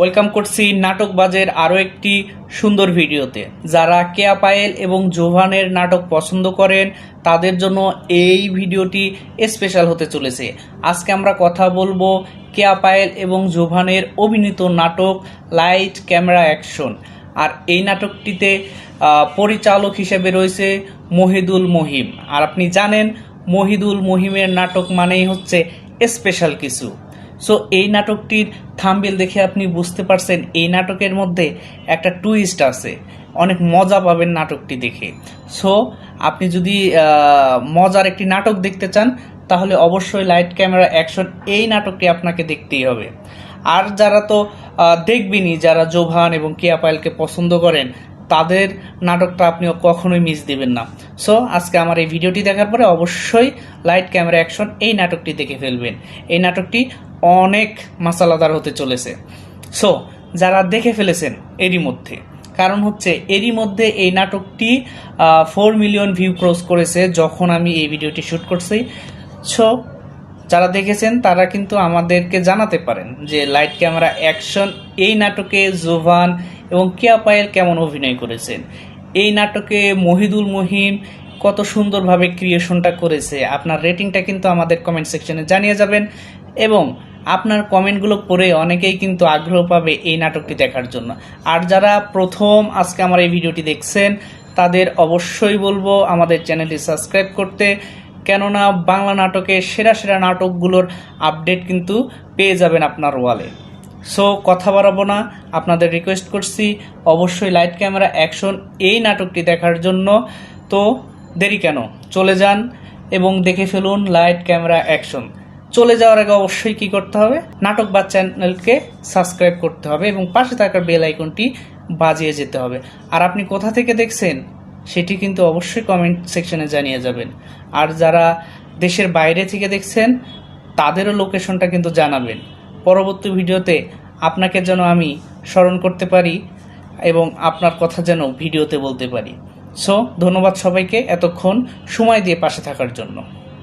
Welcome করছি নাটক বাজের আরও একটি সুন্দর ভিডিওতে। যারা কেয়া পায়েল এবং জোভানের নাটক পছন্দ করেন, তাদের জন্য এই ভিডিওটি স্পেশাল হতে চলেছে। আজকে আমরা কথা বলব কেয়া পায়েল এবং জোভানের অভিনীত নাটক লাইট ক্যামেরা অ্যাকশন আর এই নাটকটিতে পরিচালক হিসেবে রয়েছে মহিদুল মহিম। আর আপনি জানেন, মহিদুল মহিমের নাটক মানেই হচ্ছে স্পেশাল কিছু। সো এই নাটকটির থাম্বেল দেখে আপনি বুঝতে পারছেন এই নাটকের মধ্যে একটা টুইস্ট আছে। অনেক মজা পাবেন নাটকটি দেখে। সো আপনি যদি মজার একটি নাটক দেখতে চান, তাহলে অবশ্যই লাইট ক্যামেরা অ্যাকশন এই নাটকটি আপনাকে দেখতেই হবে। আর যারা তো দেখবেনই, যারা জোভান এবং কেয়া পায়েলকে পছন্দ করেন তাদের নাটকটা আপনিও কখনোই মিস দিবেন না। সো আজকে আমার এই ভিডিওটি দেখার পরে অবশ্যই লাইট ক্যামেরা অ্যাকশন এই নাটকটি দেখে ফেলবেন। এই নাটকটি অনেক মাসালাদার হতে চলেছে। সো যারা দেখে ফেলেছেন এরই মধ্যে, কারণ হচ্ছে এরই মধ্যে এই নাটকটি ফোর মিলিয়ন ভিউ ক্রস করেছে যখন আমি এই ভিডিওটি শ্যুট করছি। সো যারা দেখেছেন তারা কিন্তু আমাদেরকে জানাতে পারেন যে লাইট ক্যামেরা অ্যাকশন এই নাটকে জোভান এবং কেয়া পায়েল কেমন অভিনয় করেছেন? এই নাটকে মহিদুল মহিম কত সুন্দরভাবে ক্রিয়েশনটা করেছে, আপনার রেটিংটা কিন্তু আমাদের কমেন্ট সেকশনে জানিয়ে যাবেন এবং আপনার কমেন্টগুলো পড়ে অনেকেই কিন্তু আগ্রহ পাবে এই নাটকটি দেখার জন্য। আর যারা প্রথম আজকে আমার এই ভিডিওটি দেখছেন, তাদের অবশ্যই বলব আমাদের চ্যানেলটি সাবস্ক্রাইব করতে। কেননা বাংলা নাটকে সেরা সেরা নাটকগুলোর আপডেট কিন্তু পেয়ে যাবেন আপনার ওয়ালে সো কথা বাড়াবো না। আপনাদের রিকোয়েস্ট করছি, অবশ্যই লাইট ক্যামেরা অ্যাকশন এই নাটকটি দেখার জন্য। তো, দেরি কেন? চলে যান এবং দেখে ফেলুন লাইট ক্যামেরা অ্যাকশন চলে যাওয়ার আগে অবশ্যই কি করতে হবে? নাটক বা চ্যানেলকে সাবস্ক্রাইব করতে হবে এবং পাশে থাকা বেল আইকনটি বাজিয়ে যেতে হবে। আর আপনি কোথা থেকে দেখছেন, সেটি কিন্তু অবশ্যই কমেন্ট সেকশনে জানিয়ে যাবেন। আর যারা দেশের বাইরে থেকে দেখছেন, তাদেরও লোকেশনটা কিন্তু জানাবেন। পরবর্তী ভিডিওতে আপনাকে যেন আমি স্মরণ করতে পারি এবং আপনার কথা যেন ভিডিওতে বলতে পারি। সো ধন্যবাদ সবাইকে এতক্ষণ সময় দিয়ে পাশে থাকার জন্য।